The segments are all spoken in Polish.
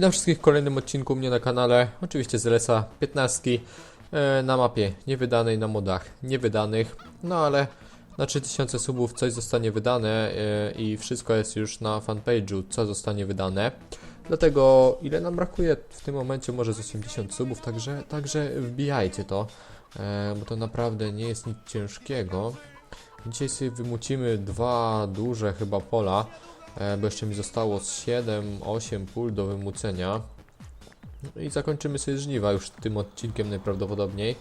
Witam wszystkich w kolejnym odcinku mnie na kanale, oczywiście z LSA 15 e, na mapie niewydanej, na modach niewydanych, no ale na 3000 subów coś zostanie wydane e, i wszystko jest już na fanpage'u, co zostanie wydane. Dlatego ile nam brakuje w tym momencie może z 80 subów, także, także wbijajcie to, e, bo to naprawdę nie jest nic ciężkiego. Dzisiaj sobie wymucimy dwa duże chyba pola, bo jeszcze mi zostało 7-8 pól do wymucenia. No I zakończymy sobie żniwa już tym odcinkiem najprawdopodobniej.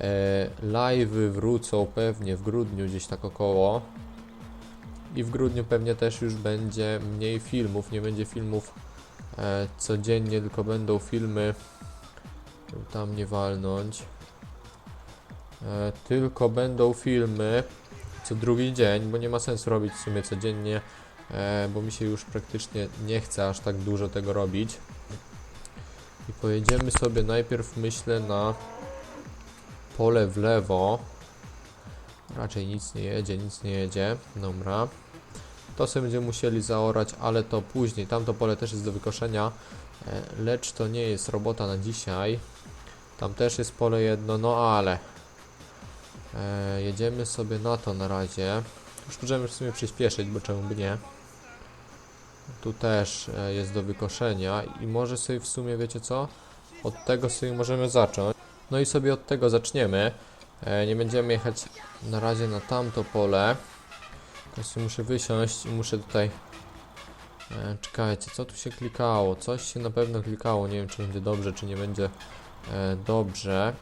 E, live'y wrócą pewnie w grudniu gdzieś tak około. I w grudniu pewnie też już będzie mniej filmów, nie będzie filmów e, codziennie, tylko będą filmy tam nie walnąć. E, tylko będą filmy co drugi dzień, bo nie ma sensu robić w sumie codziennie, e, bo mi się już praktycznie nie chce aż tak dużo tego robić. I pojedziemy sobie najpierw, myślę, na pole w lewo. Raczej nic nie jedzie, nic nie jedzie. Dobra. To sobie będziemy musieli zaorać, ale to później. Tamto pole też jest do wykoszenia, e, lecz to nie jest robota na dzisiaj. Tam też jest pole jedno, no ale E, jedziemy sobie na to na razie. Już możemy w sumie przyspieszyć, bo czemu by nie. Tu też e, jest do wykoszenia i może sobie w sumie, wiecie co? Od tego sobie możemy zacząć. No i sobie od tego zaczniemy. E, nie będziemy jechać na razie na tamto pole. Sobie muszę wysiąść i muszę tutaj... E, czekajcie, co tu się klikało? Coś się na pewno klikało, nie wiem czy będzie dobrze, czy nie będzie dobrze.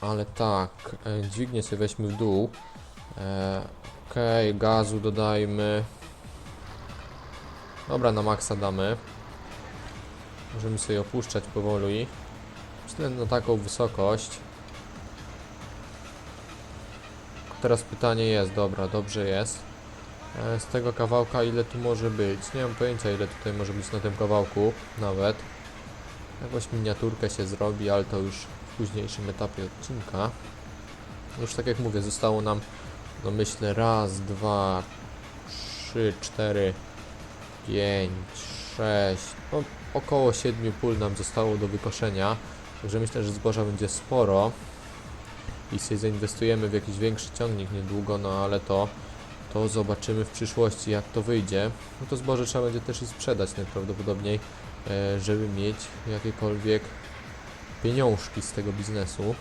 Ale tak, dźwignię sobie weźmy w dół. Okej, okay, gazu dodajmy. Dobra, na maksa damy. Możemy sobie opuszczać powoli. Myślę na taką wysokość. Teraz pytanie jest, dobra, dobrze jest. E, z tego kawałka ile tu może być? Nie mam pojęcia ile tutaj może być na tym kawałku, nawet. Jakąś miniaturkę się zrobi, ale to już w późniejszym etapie odcinka. Już tak jak mówię, zostało nam, no myślę, raz, dwa, trzy, cztery, pięć, sześć, no około siedmiu pól nam zostało do wykoszenia. Także myślę, że zboża będzie sporo i sobie zainwestujemy w jakiś większy ciągnik niedługo, no ale to to zobaczymy w przyszłości jak to wyjdzie. No to zboże trzeba będzie też i sprzedać najprawdopodobniej, e, żeby mieć jakiekolwiek pieniążki z tego biznesu.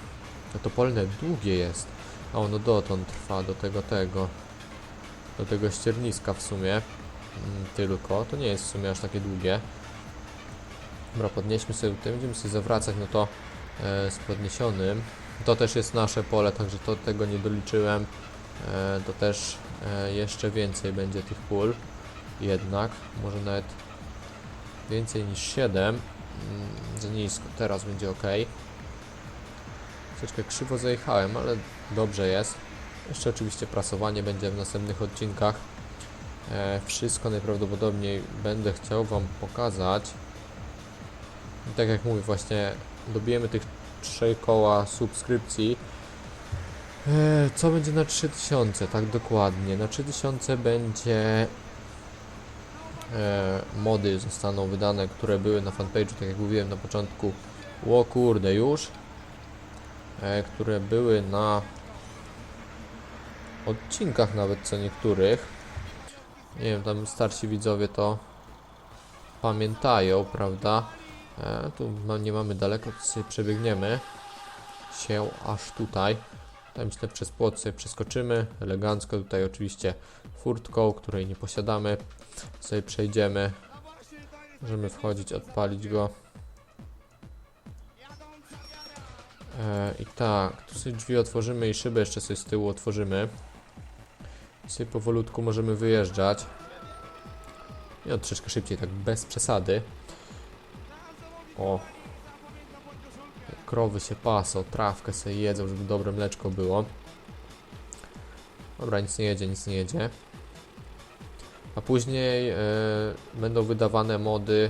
No to polne długie jest. A ono dotąd trwa do tego tego. Do tego ścierniska w sumie. Mm, tylko. To nie jest w sumie aż takie długie. Dobra, podnieśmy sobie tutaj. Będziemy sobie zawracać no to e, z podniesionym. To też jest nasze pole, także to tego nie doliczyłem. E, to też e, jeszcze więcej będzie tych pól. Jednak. Może nawet więcej niż 7 za nisko, teraz będzie ok. Troszeczkę krzywo zajechałem, ale dobrze jest. Jeszcze oczywiście prasowanie będzie w następnych odcinkach. E, wszystko najprawdopodobniej będę chciał Wam pokazać. I tak jak mówię, właśnie dobijemy tych 3 koła subskrypcji. E, co będzie na 3000? Tak dokładnie. Na 3000 będzie e, mody zostaną wydane, które były na fanpage'u, tak jak mówiłem na początku. O kurde, już. Które były na odcinkach nawet co niektórych. Nie wiem, tam starsi widzowie to pamiętają, prawda? E, tu no, nie mamy daleko, to przebiegniemy się aż tutaj. Tam przez płot sobie przeskoczymy elegancko. Tutaj oczywiście furtką, której nie posiadamy sobie przejdziemy. Możemy wchodzić, odpalić go. E, I tak, tu sobie drzwi otworzymy i szybę jeszcze sobie z tyłu otworzymy. Sobie powolutku możemy wyjeżdżać. I no, troszeczkę szybciej, tak bez przesady. O. Krowy się pasą, trawkę sobie jedzą, żeby dobre mleczko było. Dobra, nic nie jedzie, nic nie jedzie a później e, będą wydawane mody,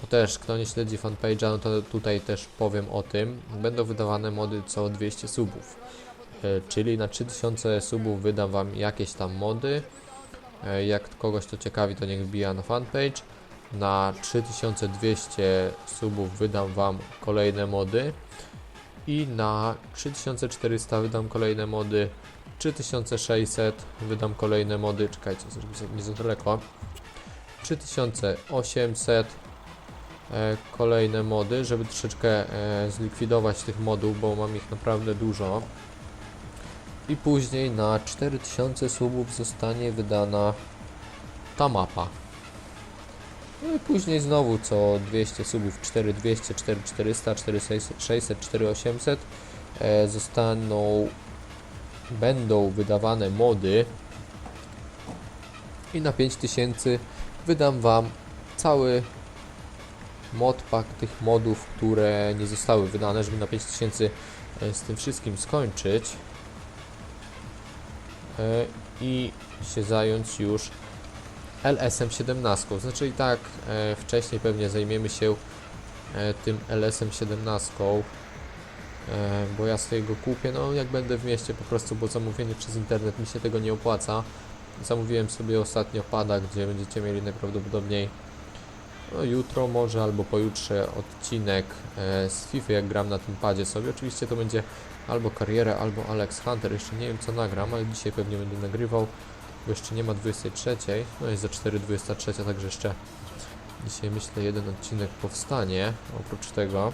bo też kto nie śledzi fanpage'a, no to tutaj też powiem o tym, będą wydawane mody co 200 subów, czyli na 3000 subów wydam Wam jakieś tam mody, e, jak kogoś to ciekawi, to niech wbija na fanpage, Na 3200 subów wydam Wam kolejne mody. I na 3400 wydam kolejne mody. 3600 wydam kolejne mody. Czekajcie, nie za daleko. 3800 e, kolejne mody, żeby troszeczkę e, zlikwidować tych modów, bo mam ich naprawdę dużo. I później na 4000 subów zostanie wydana ta mapa. No i później znowu co 200 subów 4200, 4400, 4600, 4800 e, zostaną będą wydawane mody i na 5000 wydam Wam cały modpack tych modów, które nie zostały wydane, żeby na 5000 e, z tym wszystkim skończyć i się zająć już LSM 17. Znaczy i tak e, wcześniej pewnie zajmiemy się e, tym LSM 17, e, bo ja sobie go kupię, no jak będę w mieście po prostu, bo zamówienie przez internet mi się tego nie opłaca. Zamówiłem sobie ostatnio pada, gdzie będziecie mieli najprawdopodobniej no, jutro może albo pojutrze odcinek e, z FIFA, jak gram na tym padzie sobie. Oczywiście to będzie albo karierę, albo Alex Hunter. Jeszcze nie wiem co nagram, ale dzisiaj pewnie będę nagrywał, bo jeszcze nie ma 23. No jest za 4.23, także jeszcze dzisiaj myślę jeden odcinek powstanie. Oprócz tego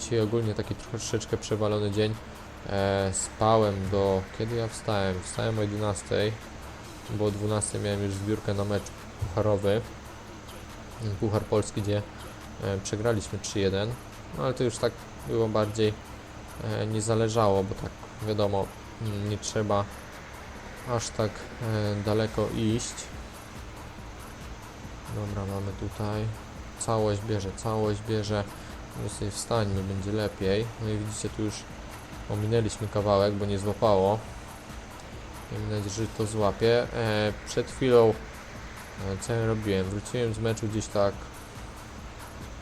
dzisiaj ogólnie taki troszeczkę przewalony dzień. E, spałem do... Kiedy ja wstałem? Wstałem o 11, bo o 12 miałem już zbiórkę na mecz pucharowy. Puchar Polski, gdzie e, przegraliśmy 3-1, no ale to już tak było bardziej e, nie zależało, bo tak wiadomo, mm, nie trzeba aż tak e, daleko iść. Dobra, mamy tutaj całość bierze, całość bierze. My sobie wstańmy, będzie lepiej. No i widzicie, tu już ominęliśmy kawałek, bo nie złapało. Miejmy nadzieję, że to złapie. Przed chwilą co ja robiłem? Wróciłem z meczu gdzieś tak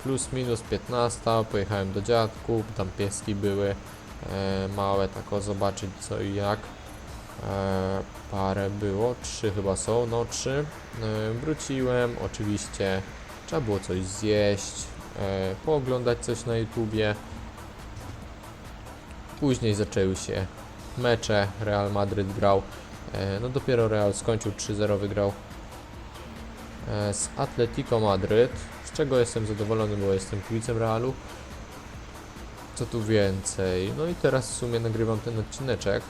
plus minus 15, pojechałem do dziadków, tam pieski były e, małe, tak o zobaczyć co i jak. E, parę było, trzy chyba są, no trzy. E, wróciłem, oczywiście trzeba było coś zjeść, e, pooglądać coś na YouTubie. Później zaczęły się mecze, Real Madryt grał, e, no dopiero Real skończył 3-0 wygrał z Atletico Madryt, z czego jestem zadowolony, bo jestem kibicem Realu. Co tu więcej? No i teraz w sumie nagrywam ten odcineczek.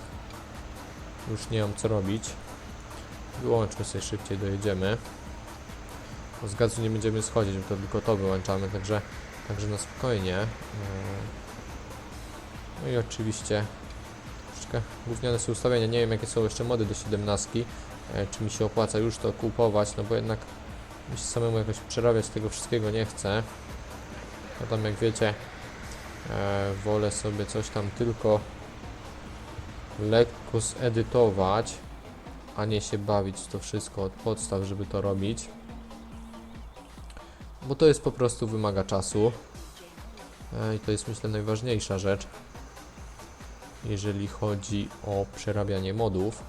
Już nie mam co robić. Wyłączmy sobie szybciej, dojedziemy. Bo z gazu nie będziemy schodzić, bo to tylko to wyłączamy, także, także na spokojnie. E, No i oczywiście troszeczkę gówniane są ustawienia. Nie wiem jakie są jeszcze mody do 17. E, Czy mi się opłaca już to kupować, no bo jednak mi się samemu jakoś przerabiać tego wszystkiego nie chcę. No tam jak wiecie, e, wolę sobie coś tam tylko lekko zedytować, a nie się bawić to wszystko od podstaw, żeby to robić. Bo to jest po prostu wymaga czasu. E, I to jest myślę najważniejsza rzecz, jeżeli chodzi o przerabianie modów.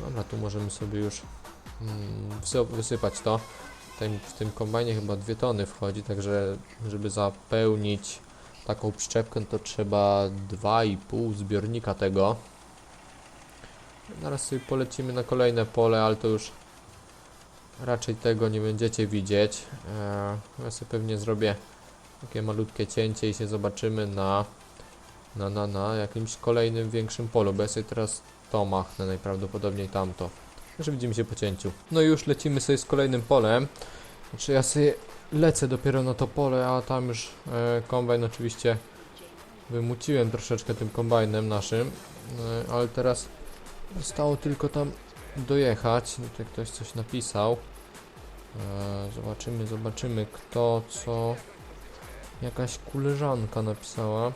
Dobra, tu możemy sobie już wysypać to. W tym kombajnie chyba dwie tony wchodzi, także żeby zapełnić taką przyczepkę, to trzeba 2,5 zbiornika tego. Zaraz sobie polecimy na kolejne pole, ale to już raczej tego nie będziecie widzieć. Eee, ja sobie pewnie zrobię takie malutkie cięcie i się zobaczymy na, na, na, na jakimś kolejnym większym polu, bo ja sobie teraz to machnę najprawdopodobniej tamto. Także widzimy się po cięciu. No i już lecimy sobie z kolejnym polem. Znaczy ja sobie lecę dopiero na to pole, a tam już e, kombajn oczywiście wymuciłem troszeczkę tym kombajnem naszym, e, ale teraz zostało tylko tam dojechać. Tutaj ktoś coś napisał. E, zobaczymy, zobaczymy kto, co. Jakaś koleżanka napisała.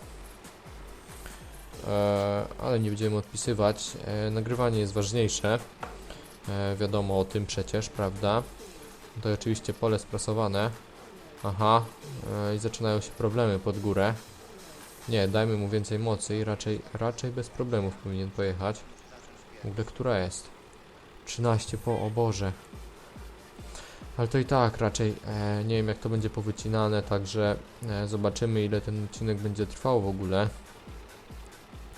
E, ale nie będziemy odpisywać. E, nagrywanie jest ważniejsze. E, wiadomo o tym przecież, prawda? Tutaj oczywiście pole sprasowane. Aha, e, i zaczynają się problemy pod górę. Nie, dajmy mu więcej mocy i raczej, raczej bez problemów powinien pojechać. W ogóle która jest? 13 po, o Boże. Ale to i tak raczej e, nie wiem jak to będzie powycinane, także e, zobaczymy ile ten odcinek będzie trwał w ogóle.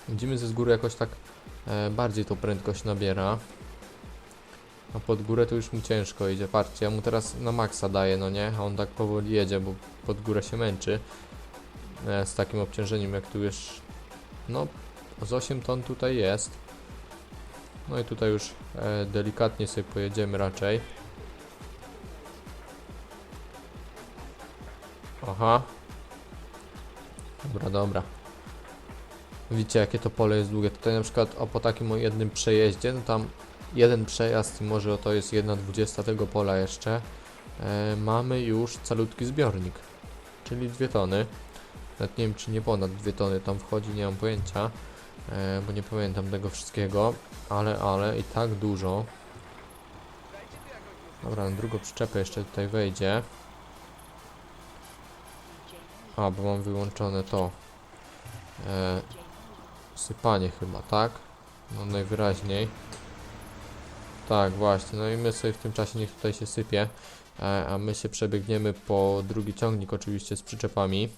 Widzimy ze z góry jakoś tak e, bardziej tą prędkość nabiera. A pod górę to już mu ciężko idzie. Patrzcie, ja mu teraz na maksa daję, no nie? A on tak powoli jedzie, bo pod górę się męczy. E, z takim obciążeniem jak tu już... No, z 8 ton tutaj jest. No i tutaj już e, delikatnie sobie pojedziemy raczej. Aha. Dobra, dobra. Widzicie jakie to pole jest długie. Tutaj na przykład o po takim jednym przejeździe, no tam jeden przejazd i może to jest jedna dwudziesta tego pola jeszcze. E, mamy już calutki zbiornik, czyli dwie tony. Nawet nie wiem czy nie ponad dwie tony tam wchodzi, nie mam pojęcia, e, bo nie pamiętam tego wszystkiego, ale, ale i tak dużo. Dobra, na drugą przyczepę jeszcze tutaj wejdzie. A, bo mam wyłączone to. E, sypanie chyba, tak? No najwyraźniej. Tak, właśnie. No i my sobie w tym czasie niech tutaj się sypie. E, a my się przebiegniemy po drugi ciągnik oczywiście z przyczepami.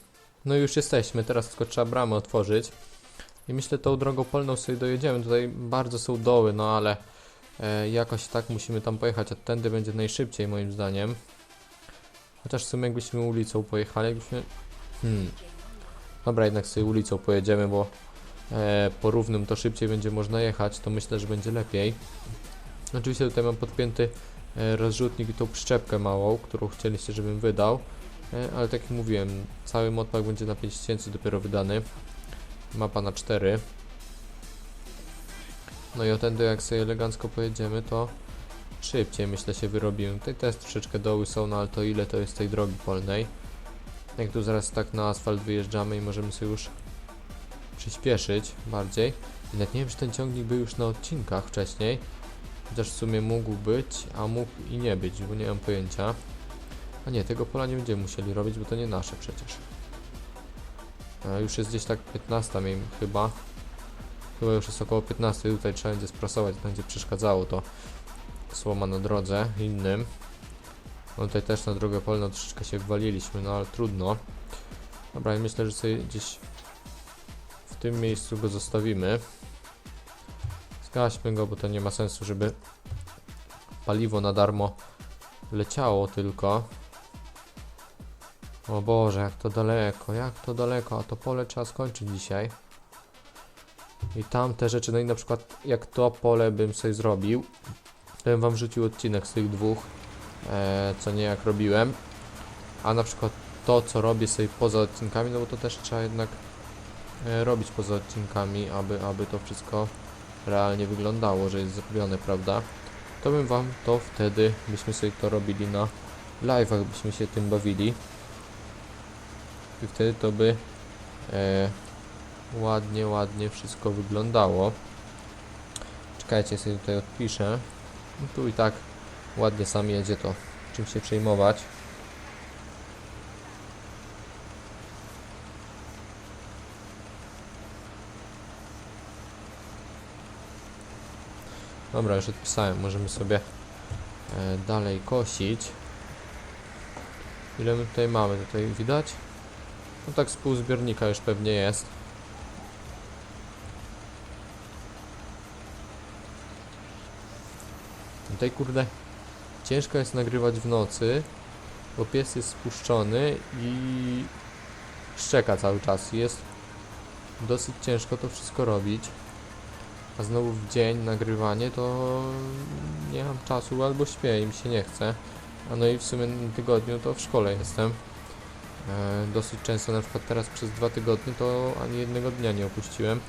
No i już jesteśmy. Teraz tylko trzeba bramę otworzyć. I myślę tą drogą polną sobie dojedziemy. Tutaj bardzo są doły, no ale e, jakoś tak musimy tam pojechać. A tędy będzie najszybciej moim zdaniem. Chociaż w sumie jakbyśmy ulicą pojechali, jakbyśmy Hmm. Dobra, jednak sobie ulicą pojedziemy, bo e, po równym to szybciej będzie można jechać, to myślę, że będzie lepiej. Oczywiście tutaj mam podpięty e, rozrzutnik i tą przyczepkę małą, którą chcieliście, żebym wydał. E, ale tak jak mówiłem, cały modpack będzie na 5000 dopiero wydany. Mapa na 4. No i o tędy jak sobie elegancko pojedziemy, to szybciej myślę się wyrobimy. Tutaj też troszeczkę doły są, no ale to ile to jest tej drogi polnej. Jak tu zaraz tak na asfalt wyjeżdżamy i możemy sobie już przyspieszyć bardziej. I nawet nie wiem, czy ten ciągnik był już na odcinkach wcześniej. Chociaż w sumie mógł być, a mógł i nie być, bo nie mam pojęcia. A nie, tego pola nie będziemy musieli robić, bo to nie nasze przecież. A już jest gdzieś tak 15 miejmy chyba. Chyba już jest około 15, tutaj trzeba będzie sprasować, będzie przeszkadzało to słoma na drodze innym. No tutaj też na drogę polną troszeczkę się wwaliliśmy, no ale trudno. Dobra, i myślę, że sobie gdzieś w tym miejscu go zostawimy. Zgaśmy go, bo to nie ma sensu, żeby paliwo na darmo leciało tylko. O Boże, jak to daleko, jak to daleko, a to pole trzeba skończyć dzisiaj. I tamte rzeczy, no i na przykład jak to pole bym sobie zrobił, to bym wam wrzucił odcinek z tych dwóch e, co nie jak robiłem. A na przykład to, co robię sobie poza odcinkami, no bo to też trzeba jednak e, robić poza odcinkami, aby, aby to wszystko realnie wyglądało, że jest zrobione, prawda? To bym wam to wtedy, byśmy sobie to robili na live'ach, byśmy się tym bawili. I wtedy to by e, ładnie, ładnie wszystko wyglądało. Czekajcie, sobie tutaj odpiszę. Tu i tak ładnie sam jedzie to czym się przejmować dobra już odpisałem możemy sobie e, dalej kosić ile my tutaj mamy tutaj widać no tak z pół zbiornika już pewnie jest Tutaj kurde ciężko jest nagrywać w nocy, bo pies jest spuszczony i szczeka cały czas. Jest dosyć ciężko to wszystko robić. A znowu w dzień nagrywanie to nie mam czasu albo śpię i mi się nie chce. A no i w sumie na tygodniu to w szkole jestem. E, dosyć często, na przykład teraz przez dwa tygodnie to ani jednego dnia nie opuściłem.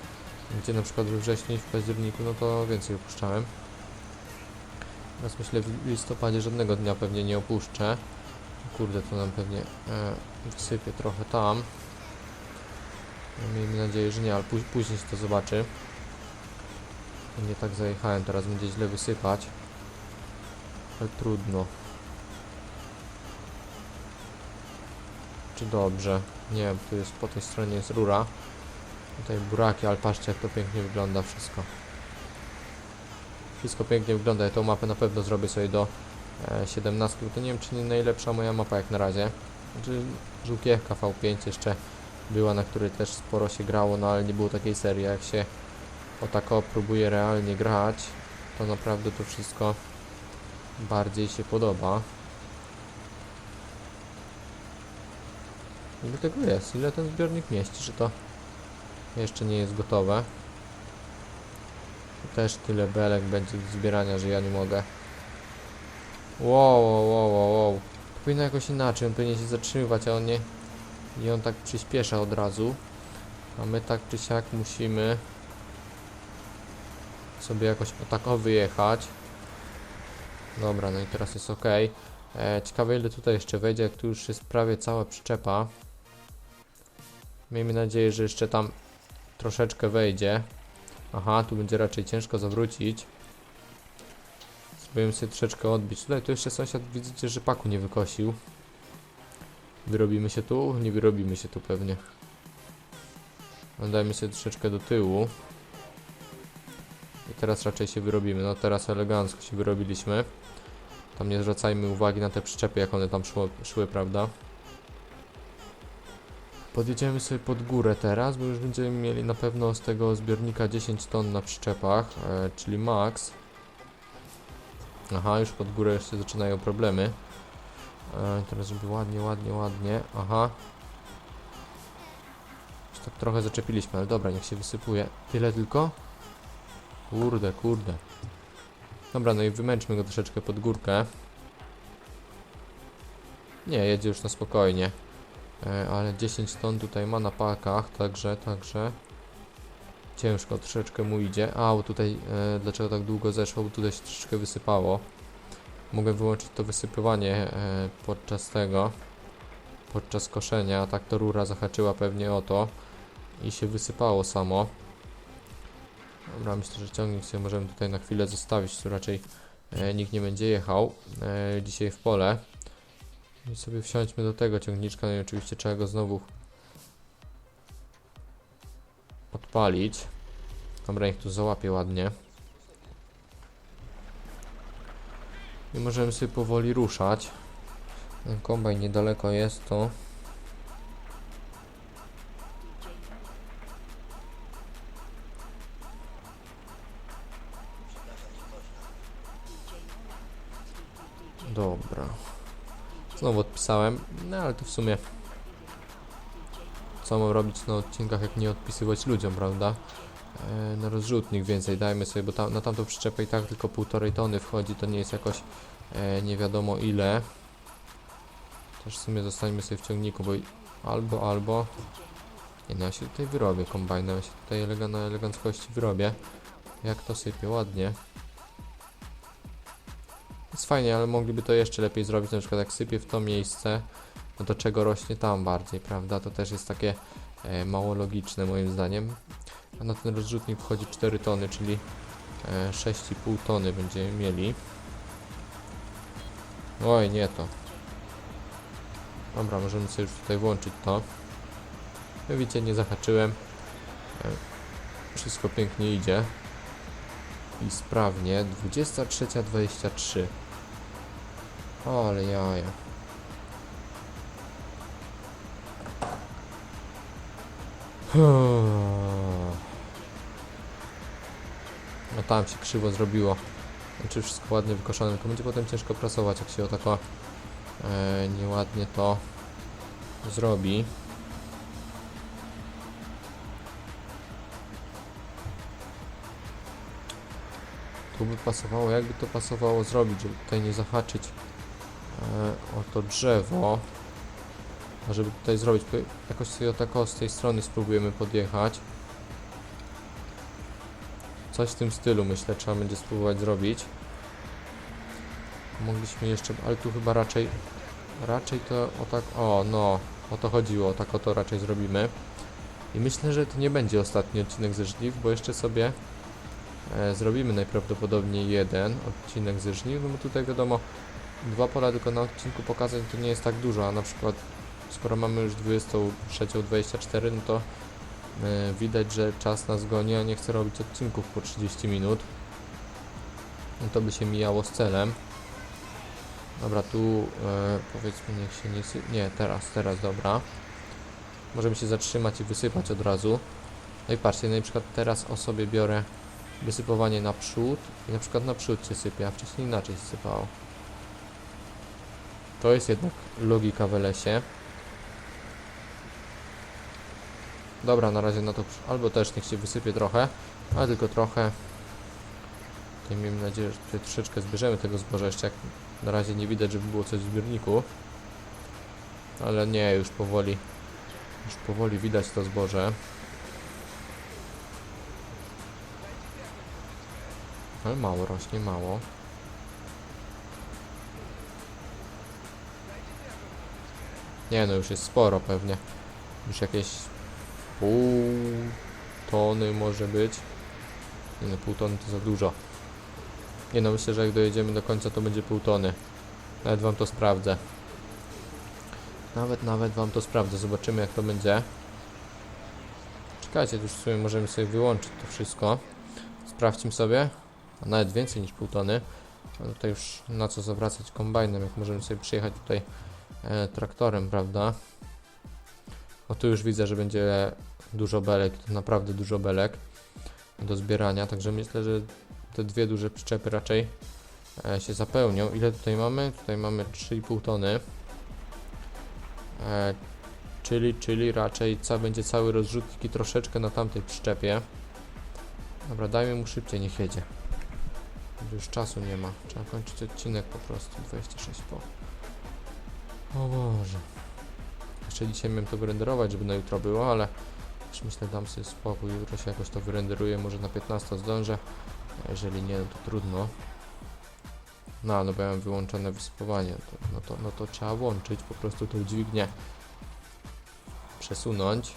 Gdzie na przykład we wrześniu i w październiku no to więcej opuszczałem. Teraz myślę w listopadzie żadnego dnia pewnie nie opuszczę. Kurde, to nam pewnie e, wsypie trochę tam. Miejmy nadzieję, że nie, ale pó później się to zobaczy. Nie tak zajechałem, teraz będzie źle wysypać. Ale trudno. Czy dobrze? Nie wiem, tu jest po tej stronie jest rura. Tutaj buraki, ale patrzcie jak to pięknie wygląda wszystko. Wszystko pięknie wygląda. Ja tą mapę na pewno zrobię sobie do e, 17, to nie wiem czy nie najlepsza moja mapa jak na razie. Znaczy żółkiewka V5 jeszcze była, na której też sporo się grało, no ale nie było takiej serii, jak się o tako próbuje realnie grać, to naprawdę to wszystko bardziej się podoba. Ile tego jest? Ile ten zbiornik mieści? Że to jeszcze nie jest gotowe. Też tyle belek będzie do zbierania, że ja nie mogę. Wow, wow, wow, wow, wow. Powinno jakoś inaczej, on powinien się zatrzymywać, a on nie... I on tak przyspiesza od razu. A my tak czy siak musimy sobie jakoś tak o wyjechać. Dobra, no i teraz jest ok. E, ciekawe ile tutaj jeszcze wejdzie, jak tu już jest prawie cała przyczepa. Miejmy nadzieję, że jeszcze tam troszeczkę wejdzie. Aha, tu będzie raczej ciężko zawrócić. Spróbujemy sobie troszeczkę odbić. Tutaj tu jeszcze sąsiad widzicie, że paku nie wykosił. Wyrobimy się tu? Nie wyrobimy się tu pewnie. No, Dajmy sobie troszeczkę do tyłu. Teraz raczej się wyrobimy. No teraz elegancko się wyrobiliśmy. Tam nie zwracajmy uwagi na te przyczepy, jak one tam szło, szły, prawda? Podjedziemy sobie pod górę teraz, bo już będziemy mieli na pewno z tego zbiornika 10 ton na przyczepach, e, czyli max. Aha, już pod górę jeszcze zaczynają problemy. E, teraz żeby ładnie, ładnie, ładnie. Aha. Już tak trochę zaczepiliśmy, ale dobra, niech się wysypuje. Tyle tylko? Kurde, kurde. Dobra, no i wymęczmy go troszeczkę pod górkę. Nie, jedzie już na spokojnie. E, ale 10 ton tutaj ma na pakach, także, także ciężko troszeczkę mu idzie. A, bo tutaj, e, dlaczego tak długo zeszło, bo tutaj się troszeczkę wysypało. Mogę wyłączyć to wysypywanie e, podczas tego, podczas koszenia. Tak to rura zahaczyła pewnie o to i się wysypało samo. Dobra, myślę, że ciągnik sobie możemy tutaj na chwilę zostawić, tu raczej e, nikt nie będzie jechał e, dzisiaj w pole. I sobie wsiądźmy do tego ciągniczka, no i oczywiście trzeba go znowu odpalić. Dobra, niech tu załapie ładnie. I możemy sobie powoli ruszać. Ten kombajn niedaleko jest, to Znowu odpisałem, no ale to w sumie co mam robić na odcinkach, jak nie odpisywać ludziom, prawda? E, na rozrzutnik więcej dajmy sobie, bo tam, na tamtą przyczepę i tak tylko półtorej tony wchodzi, to nie jest jakoś e, nie wiadomo ile. Też w sumie zostańmy sobie w ciągniku, bo albo, albo... Nie no, ja się tutaj wyrobię kombajnem, ja się tutaj elega, na eleganckości wyrobię. Jak to sypie, ładnie. Jest fajnie, ale mogliby to jeszcze lepiej zrobić, na przykład jak sypie w to miejsce, no to czego rośnie tam bardziej, prawda? To też jest takie e, mało logiczne moim zdaniem. A na ten rozrzutnik wchodzi 4 tony, czyli e, 6,5 tony będziemy mieli. Oj, nie to. Dobra, możemy sobie już tutaj włączyć to. Jak widzicie, nie zahaczyłem. E, wszystko pięknie idzie. I sprawnie. 23.23. O, ale jaja. No tam się krzywo zrobiło. Znaczy wszystko ładnie wykoszone, tylko będzie potem ciężko prasować, jak się o tako e, nieładnie to zrobi. Tu by pasowało, jakby to pasowało zrobić, żeby tutaj nie zahaczyć e, o to drzewo. A żeby tutaj zrobić, to jakoś sobie o tako z tej strony spróbujemy podjechać. Coś w tym stylu myślę trzeba będzie spróbować zrobić. Mogliśmy jeszcze, ale tu chyba raczej, raczej to o tak, o no, o to chodziło, tak o to raczej zrobimy. I myślę, że to nie będzie ostatni odcinek ze żniw, bo jeszcze sobie zrobimy najprawdopodobniej jeden odcinek ze żniw, bo tutaj wiadomo, dwa pola tylko na odcinku pokazać to nie jest tak dużo, a na przykład skoro mamy już 23.24, no to e, widać, że czas nas goni, a nie chcę robić odcinków po 30 minut. No to by się mijało z celem. Dobra, tu e, powiedzmy niech się nie. Nie, teraz, teraz, dobra. Możemy się zatrzymać i wysypać od razu. No i patrzcie, na przykład teraz o sobie biorę wysypowanie na przód i na przykład na przód się sypie, a wcześniej inaczej się sypało. To jest jednak logika w lesie. Dobra, na razie na to albo też niech się wysypie trochę, ale tylko trochę. Tutaj miejmy nadzieję, że tutaj troszeczkę zbierzemy tego zboża jeszcze jak na razie nie widać, żeby było coś w zbiorniku. Ale nie, już powoli już powoli widać to zboże. Ale mało rośnie, mało. Nie no, już jest sporo pewnie. Już jakieś pół tony może być. Nie no, pół tony to za dużo. Nie no, myślę, że jak dojedziemy do końca to będzie pół tony. Nawet wam to sprawdzę. Nawet, nawet wam to sprawdzę. Zobaczymy jak to będzie. Czekajcie, tu już w sumie możemy sobie wyłączyć to wszystko. Sprawdźmy sobie. A nawet więcej niż pół tony. A tutaj już na co zawracać kombajnem, jak możemy sobie przyjechać tutaj e, traktorem, prawda? O tu już widzę, że będzie dużo belek, to naprawdę dużo belek do zbierania, także myślę, że te dwie duże przyczepy raczej e, się zapełnią. Ile tutaj mamy? Tutaj mamy 3,5 tony. E, czyli, czyli raczej ca, będzie cały rozrzutnik troszeczkę na tamtej przyczepie. Dobra, dajmy mu szybciej, niech jedzie. Już czasu nie ma. Trzeba kończyć odcinek po prostu. 26 po. O Boże. Jeszcze dzisiaj miałem to wyrenderować, żeby na jutro było, ale już myślę dam sobie spokój. Jutro się jakoś to wyrenderuję. Może na 15 zdążę. A jeżeli nie, no to trudno. No, no bo ja mam wyłączone wysypowanie. To, no, to, no to trzeba włączyć po prostu tą dźwignię. Przesunąć.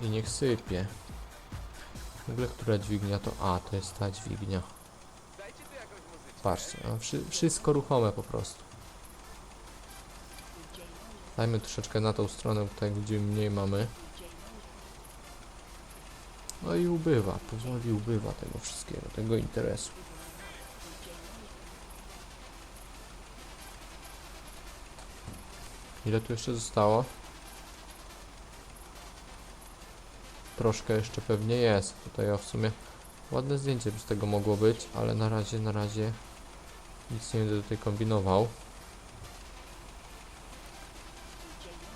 I niech sypie. W ogóle która dźwignia to... A, to jest ta dźwignia. Patrzcie, no, wszy, wszystko ruchome po prostu. Dajmy troszeczkę na tą stronę, tutaj gdzie mniej mamy. No i ubywa, powoli ubywa tego wszystkiego, tego interesu. Ile tu jeszcze zostało? Troszkę jeszcze pewnie jest. Tutaj o w sumie ładne zdjęcie by z tego mogło być, ale na razie, na razie nic nie będę tutaj kombinował.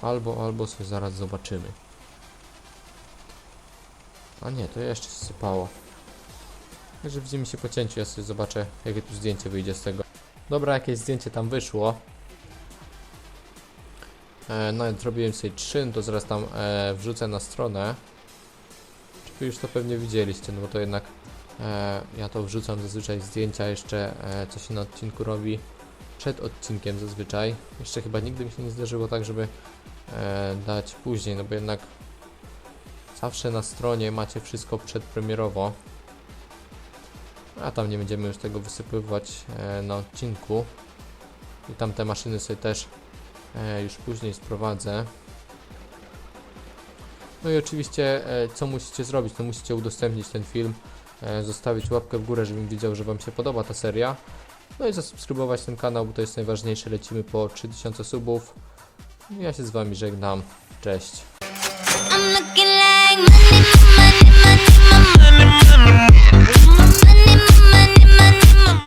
Albo, albo sobie zaraz zobaczymy. A nie, to jeszcze sypało. Także widzimy się po cięciu, ja sobie zobaczę jakie tu zdjęcie wyjdzie z tego. Dobra, jakieś zdjęcie tam wyszło. E, nawet zrobiłem sobie 3, no to zaraz tam e, wrzucę na stronę. Czy już to pewnie widzieliście, no bo to jednak ja to wrzucam zazwyczaj zdjęcia jeszcze, e, co się na odcinku robi przed odcinkiem zazwyczaj. Jeszcze chyba nigdy mi się nie zdarzyło tak, żeby e, dać później, no bo jednak zawsze na stronie macie wszystko przedpremierowo. A tam nie będziemy już tego wysypywać e, na odcinku. I tam te maszyny sobie też e, już później sprowadzę. No i oczywiście, e, co musicie zrobić? To musicie udostępnić ten film, e, zostawić łapkę w górę, żebym wiedział, że Wam się podoba ta seria. No i zasubskrybować ten kanał, bo to jest najważniejsze. Lecimy po 3000 subów. Ja się z Wami żegnam. Cześć.